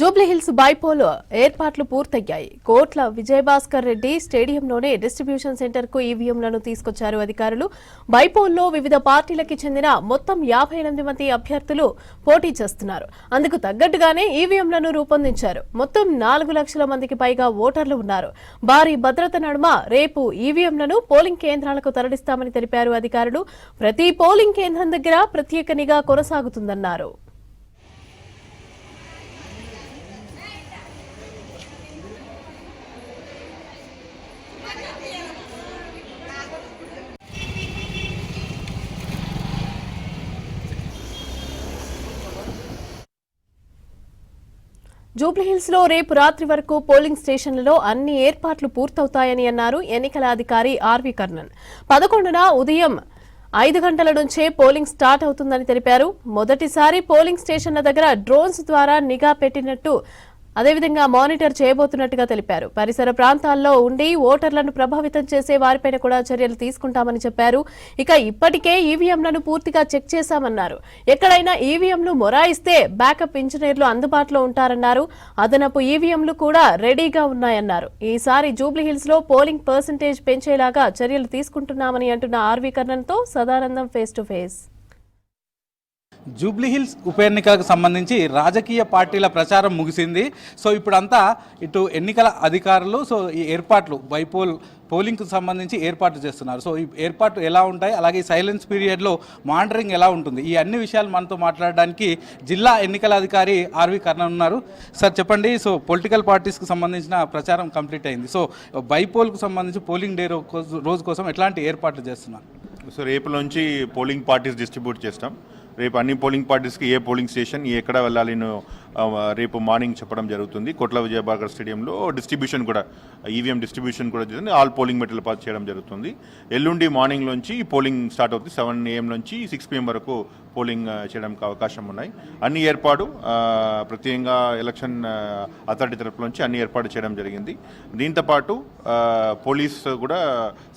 జూబ్లీహిల్స్ బైపోలో ఏర్పాట్లు పూర్తయ్యాయి. కోట్ల విజయభాస్కర్ రెడ్డి స్టేడియంలోనే డిస్ట్రిబ్యూషన్ సెంటర్కు ఈవీఎంలను తీసుకొచ్చారు అధికారులు. బైపోల్లో వివిధ పార్టీలకి చెందిన మొత్తం యాభై ఎనిమిది మంది అభ్యర్థులు పోటీ చేస్తున్నారు. అందుకు తగ్గట్టుగానే ఈవీఎంలను రూపొందించారు. మొత్తం నాలుగు లక్షల మందికి పైగా ఓటర్లు ఉన్నారు. భారీ భద్రత నడుమ రేపు ఈవీఎంలను పోలింగ్ కేంద్రాలకు తరలిస్తామని తెలిపారు అధికారులు. ప్రతి పోలింగ్ కేంద్రం దగ్గర ప్రత్యేక నిఘా కొనసాగుతుందన్నారు. జూబ్లీహిల్స్లో రేపు రాత్రి వరకు పోలింగ్ స్టేషన్లలో అన్ని ఏర్పాట్లు పూర్తవుతాయని అన్నారు ఎన్నికల అధికారి ఆర్వి కర్ణన్. పదకొండున ఉదయం ఐదు గంటల నుంచే పోలింగ్ స్టార్ట్ అవుతుందని తెలిపారు. మొదటిసారి పోలింగ్ స్టేషన్ల దగ్గర డ్రోన్స్ ద్వారా నిఘా పెట్టినట్టు అదేవిధంగా మానిటర్ చేయబోతున్నట్టుగా తెలిపారు. పరిసర ప్రాంతాల్లో ఉండి ఓటర్లను ప్రభావితం చేసే వారిపైన కూడా చర్యలు తీసుకుంటామని చెప్పారు. ఇక ఇప్పటికే ఈవీఎంలను పూర్తిగా చెక్ చేశామన్నారు. ఎక్కడైనా ఈవీఎంలు మొరాయిస్తే బ్యాకప్ ఇంజనీర్లు అందుబాటులో ఉంటారన్నారు. అదనపు ఈవీఎంలు కూడా రెడీగా ఉన్నాయన్నారు. ఈసారి జూబ్లీహిల్స్లో పోలింగ్ పర్సంటేజ్ పెంచేలాగా చర్యలు తీసుకుంటున్నామని అంటున్న RV కర్ణన్తో Sadanandam face to face. Jubilee Hills ఉప ఎన్నికలకు సంబంధించి రాజకీయ పార్టీల ప్రచారం ముగిసింది. సో ఇప్పుడంతా ఇటు ఎన్నికల అధికారులు సో ఈ ఏర్పాట్లు బైపోల్ పోలింగ్కు సంబంధించి ఏర్పాట్లు చేస్తున్నారు. సో ఈ ఏర్పాట్లు ఎలా ఉంటాయి? అలాగే ఈ సైలెన్స్ పీరియడ్లో మానిటరింగ్ ఎలా ఉంటుంది? ఈ అన్ని విషయాలు మనతో మాట్లాడడానికి జిల్లా ఎన్నికల అధికారి ఆర్వి కర్ణన్ ఉన్నారు. సార్ చెప్పండి. సో పొలిటికల్ పార్టీస్కి సంబంధించిన ప్రచారం కంప్లీట్ అయింది. సో బైపోల్కు సంబంధించి పోలింగ్ డే రో- రోజు కోసం ఎట్లాంటి ఏర్పాట్లు చేస్తున్నారు? సో రేపు నుంచి పోలింగ్ పార్టీస్ డిస్ట్రిబ్యూట్ చేస్తాం. రేపు అన్ని పోలింగ్ పార్టీస్కి ఏ పోలింగ్ స్టేషన్ ఎక్కడ వెళ్ళాలి రేపు మార్నింగ్ చెప్పడం జరుగుతుంది. కోట్ల విజయభాగర్ స్టేడియంలో డిస్ట్రిబ్యూషన్ కూడా ఈవీఎం డిస్ట్రిబ్యూషన్ కూడా జరుగుతుంది ఆల్ పోలింగ్ మెటీరియల్ పాస్ చేయడం జరుగుతుంది. ఎల్లుండి మార్నింగ్ నుంచి పోలింగ్ స్టార్ట్ అవుతుంది. సెవెన్ ఏఎం నుంచి సిక్స్ పిఎం వరకు పోలింగ్ చేయడానికి అవకాశం ఉన్నాయి. అన్ని ఏర్పాటు ప్రత్యేకంగా ఎలక్షన్ అథారిటీ తరపు నుంచి అన్ని ఏర్పాటు చేయడం జరిగింది. దీంతో పాటు పోలీస్ కూడా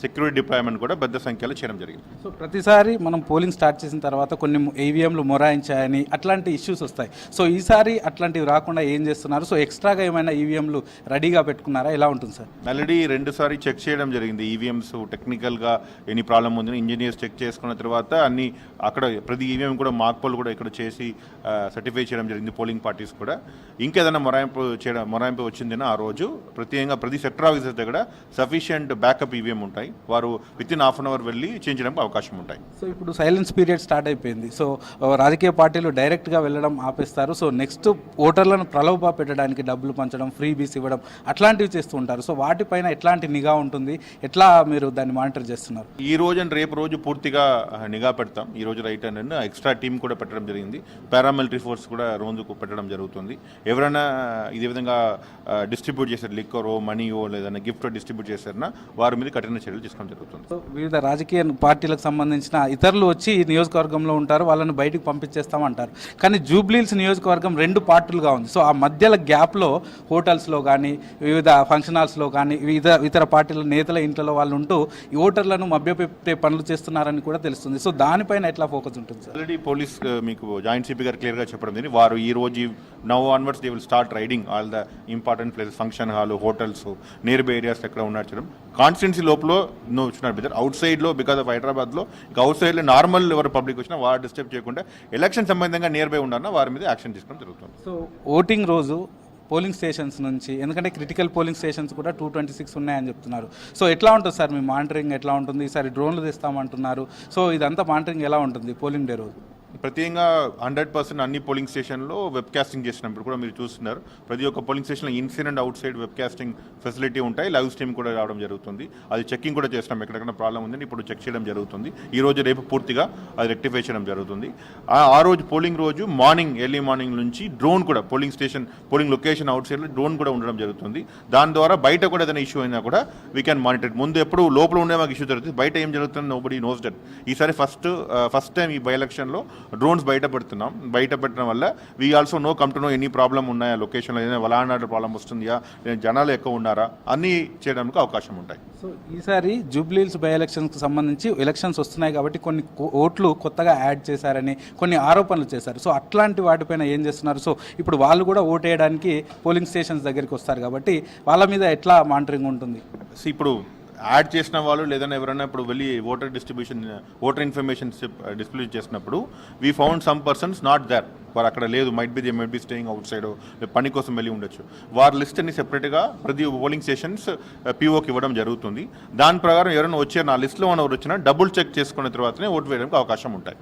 సెక్యూరిటీ డిప్లాయ్మెంట్ కూడా పెద్ద సంఖ్యలో చేయడం జరిగింది. సో ప్రతిసారి మనం పోలింగ్ స్టార్ట్ చేసిన తర్వాత కొన్ని ఈవీఎంలు మొరాయించాయని అట్లాంటి ఇష్యూస్ వస్తాయి. సో ఈసారి అట్లాంటివి రాకుండా ఏం చేస్తున్నారు? సో ఎక్స్ట్రాగా ఏమైనా ఈవీఎంలు రెడీగా పెట్టుకున్నారా? ఎలా ఉంటుంది సార్? ఆల్రెడీ రెండుసారి చెక్ చేయడం జరిగింది. ఈవీఎంస్ టెక్నికల్గా ఎన్ని ప్రాబ్లం ఉందని ఇంజనీర్స్ చెక్ చేసుకున్న తర్వాత అన్ని అక్కడ ప్రతి ఈవీఎం కూడా మార్క్ పోల్ కూడా ఇక్కడ చేసి సర్టిఫై చేయడం జరిగింది పోలింగ్ పార్టీస్ కూడా. ఇంకేదైనా మొరాయింపు చేయడం మొరాయింపు వచ్చిందని ఆ రోజు ప్రత్యేకంగా ప్రతి సెక్టర్ ఆఫీసర్ దగ్గర సఫిషియంట్ బ్యాకప్ ఈవీఎం ఉంటాయి. వారు within half an hour వెళ్ళి చేయించడానికి అవకాశం ఉంటాయి. సో ఇప్పుడు సైలెన్స్ పీరియడ్ స్టార్ట్ అయిపోయింది. సో రాజకీయ పార్టీలు డైరెక్ట్గా వెళ్ళడం ఆపేస్తారు. సో నెక్స్ట్ ఓటర్లను ప్రలోభ పెట్టడానికి డబ్బులు పంచడం ఫ్రీ బీస్ ఇవ్వడం అట్లాంటివి చేస్తూ ఉంటారు. సో వాటిపైన ఎట్లాంటి నిఘా ఉంటుంది? ఎట్లా మీరు దాన్ని మానిటర్ చేస్తున్నారు? ఈ రోజు అండ్ రేపు రోజు పూర్తిగా నిఘా పెడతాం. ఈ రోజు రైట్ అండ్ ఎక్స్ట్రా టీం కూడా పెట్టడం జరిగింది. పారామిలిటరీ ఫోర్స్ కూడా రోజుకు పెట్టడం జరుగుతుంది. ఎవరైనా ఇదే విధంగా డిస్ట్రిబ్యూట్ చేశారు లిక్కరో మనీయో లేదన్నా గిఫ్ట్ డిస్ట్రిబ్యూట్ చేశారన్నా వారి మీద కఠిన చర్యలు తీసుకోవడం జరుగుతుంది. సో వివిధ రాజకీయ పార్టీలకు సంబంధించిన ఇతరులు వచ్చి నియోజకవర్గంలో ఉంటారు. వాళ్ళని బయటకు పంపించేస్తామంటారు. కానీ జూబ్లీల్స్ నియోజకవర్గం రెండు పార్టీలుగా ఉంది. సో ఆ మధ్యల గ్యాప్లో హోటల్స్లో కానీ వివిధ ఫంక్షన్ హాల్స్లో కానీ వివిధ ఇతర పార్టీల నేతల ఇంట్లో వాళ్ళు ఉంటూ ఈ ఓటర్లను మభ్యపెట్టే పనులు చేస్తున్నారని కూడా తెలుస్తుంది. సో దానిపైన ఎట్లా ఫోకస్ ఉంటుంది సార్? ఆల్రెడీ పోలీస్ మీకు జాయింట్ సిపి గారు క్లియర్గా చెప్పడం జరిగింది. వారు ఈ రోజు now onwards they will start raiding all the important places function hall hotels nearby areas ఎక్కడ ఉన్నారు చూడడం కాన్స్టిట్యున్సీ లోపల నువ్వు వచ్చినారు బిద్దరు అవుట్ సైడ్లో బికాస్ ఆఫ్ హైదరాబాద్లో ఇక అవుట్ సైడ్లో నార్మల్ ఎవరు పబ్లిక్ వచ్చినా వారు డిస్టర్బ్ చేయకుండా ఎలక్షన్ సంబంధంగా నియర్ బై ఉండాలన్నా వారి మీద యాక్షన్ తీసుకోవడం జరుగుతుంది. సో ఓటింగ్ రోజు పోలింగ్ స్టేషన్స్ నుంచి ఎందుకంటే క్రిటికల్ పోలింగ్ స్టేషన్స్ కూడా టూ ట్వంటీ సిక్స్ ఉన్నాయని చెప్తున్నారు. సో ఎట్లా ఉంటుంది సార్ మీ మానిటరింగ్ ఎట్లా ఉంటుంది? ఈసారి డ్రోన్లు తెస్తామంటున్నారు. సో ఇదంతా మానిటరింగ్ ఎలా ఉంటుంది? పోలింగ్ డే రోజు. ప్రత్యేకంగా హండ్రెడ్ పర్సెంట్ అన్ని పోలింగ్ స్టేషన్లో వెబ్ కాస్టింగ్ చేసినప్పుడు కూడా మీరు చూస్తున్నారు. ప్రతి ఒక్క పోలింగ్ స్టేషన్లో incident outside web casting facility ఉంటాయి. లైవ్ స్ట్రీమ్ కూడా రావడం జరుగుతుంది. అది చెక్కింగ్ కూడా చేస్తాం ఎక్కడెక్కడ ప్రాబ్లం ఉందని ఇప్పుడు చెక్ చేయడం జరుగుతుంది. ఈ రోజు రేపు పూర్తిగా అది రెక్టిఫై చేయడం జరుగుతుంది. ఆ రోజు పోలింగ్ రోజు మార్నింగ్ ఎర్లీ మార్నింగ్ నుంచి డ్రోన్ కూడా polling station polling location out సైడ్లో డ్రోన్ కూడా ఉండడం జరుగుతుంది. దాని ద్వారా బయట కూడా ఏదైనా ఇష్యూ అయినా కూడా వీ క్యాన్ మానిటర్ ముందు ఎప్పుడు లోపల ఉండే మాకు ఇష్యూ జరుగుతుంది. బయట ఏం జరుగుతుంది నోబడి నోస్ దట్ ఈసారి ఫస్ట్ ఫస్ట్ టైం ఈ బై ఎలక్షన్లో డ్రోన్స్ బయట పెడుతున్నాం. బయట పెట్టడం వల్ల we also know come to know any problem ఉన్నాయా లొకేషన్లో ఏదైనా వలానాడు ప్రాబ్లం వస్తుందా జనాలు ఎక్కువ ఉన్నారా? అన్నీ చేయడానికి అవకాశం ఉంటాయి. సో ఈసారి జూబ్లీహిల్స్ బై ఎలక్షన్స్కి సంబంధించి ఎలక్షన్స్ వస్తున్నాయి కాబట్టి కొన్ని ఓట్లు కొత్తగా యాడ్ చేశారని కొన్ని ఆరోపణలు చేశారు. సో అట్లాంటి వాటిపైన ఏం చేస్తున్నారు? సో ఇప్పుడు వాళ్ళు కూడా ఓటు వేయడానికి పోలింగ్ స్టేషన్స్ దగ్గరికి వస్తారు కాబట్టి వాళ్ళ మీద ఎట్లా మానిటరింగ్ ఉంటుంది? సో ఇప్పుడు యాడ్ చేసిన వాళ్ళు లేదన్నా ఎవరైనా ఇప్పుడు వెళ్ళి voter distribution voter information display చేసినప్పుడు we found some persons not there వారు అక్కడ లేదు might be they might be staying outside పని కోసం వెళ్ళి ఉండొచ్చు. వారి లిస్ట్ సెపరేట్గా ప్రతి పోలింగ్ స్టేషన్స్ పీఓకి ఇవ్వడం జరుగుతుంది. దాని ప్రకారం ఎవరైనా వచ్చే నా లిస్ట్లో ఉన్నవారు వచ్చినా డబుల్ చెక్ చేసుకున్న తర్వాతనే ఓటు వేయడానికి అవకాశం ఉంటాయి.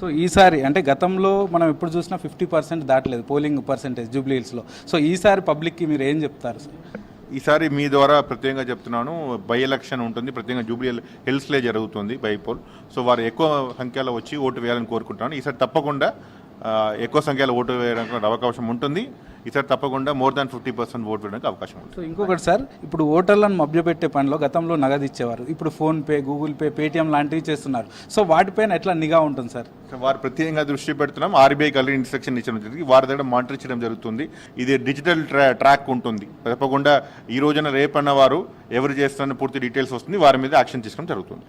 సో ఈసారి అంటే గతంలో మనం ఎప్పుడు చూసినా ఫిఫ్టీ పర్సెంట్ దాటలేదు పోలింగ్ పర్సెంటేజ్ జూబ్లీహిల్స్లో సో ఈసారి పబ్లిక్కి మీరు ఏం చెప్తారు సార్ ఈసారి మీ ద్వారా ప్రత్యేకంగా చెప్తున్నాను బై ఎలక్షన్ ఉంటుంది ప్రత్యేకంగా జూబ్లీ హిల్స్లే జరుగుతుంది బైపోల్ సో వారు ఎక్కువ సంఖ్యలో వచ్చి ఓటు వేయాలని కోరుకుంటున్నాను. ఈసారి తప్పకుండా ఎక్కువ సంఖ్యలో ఓటు వేయడానికి అవకాశం ఉంటుంది. ఈసారి తప్పకుండా మోర్ దాన్ ఫిఫ్టీ పర్సెంట్ ఓటు వేయడానికి అవకాశం ఉంటుంది. సో ఇంకొకటి సార్ ఇప్పుడు ఓటర్లను మభ్యపెట్టే పనిలో గతంలో నగదు ఇచ్చేవారు ఇప్పుడు ఫోన్పే గూగుల్ పే పేటిఎం లాంటివి చేస్తున్నారు. సో వాటిపైన ఎట్లా నిఘా ఉంటుంది సార్? వారు ప్రత్యేకంగా దృష్టి పెడుతున్నాం. ఆర్బీఐ కలిగి ఇన్స్ట్రక్షన్ ఇచ్చడం జరిగింది. వారి దగ్గర మానిటర్ చేయడం జరుగుతుంది. ఇది డిజిటల్ ట్రా ట్రాక్ ఉంటుంది. తప్పకుండా ఈ రోజున రేపన్న వారు ఎవరు చేస్తారని పూర్తి డీటెయిల్స్ వస్తుంది. వారి మీద యాక్షన్ తీసుకోవడం జరుగుతుంది.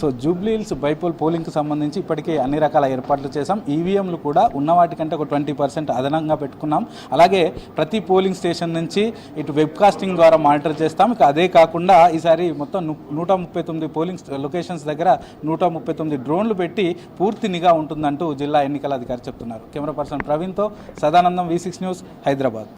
సో జూబ్లీహిల్స్ బైపోల్ పోలింగ్కి సంబంధించి ఇప్పటికే అన్ని రకాల ఏర్పాట్లు చేశాం. ఈవీఎంలు కూడా ఉన్న వాటికంటే ఒక ట్వంటీ పర్సెంట్ అదనంగా పెట్టుకున్నాం. అలాగే ప్రతి పోలింగ్ స్టేషన్ నుంచి ఇటు వెబ్కాస్టింగ్ ద్వారా మానిటర్ చేస్తాం. ఇక అదే కాకుండా ఈసారి మొత్తం నూట ముప్పై తొమ్మిది పోలింగ్ లొకేషన్స్ దగ్గర నూట ముప్పై తొమ్మిది డ్రోన్లు పెట్టి పూర్తి నిఘా ఉంటుందంటూ జిల్లా ఎన్నికల అధికారి చెప్తున్నారు. Camera person ప్రవీణ్తో Sadanandam V six news Hyderabad.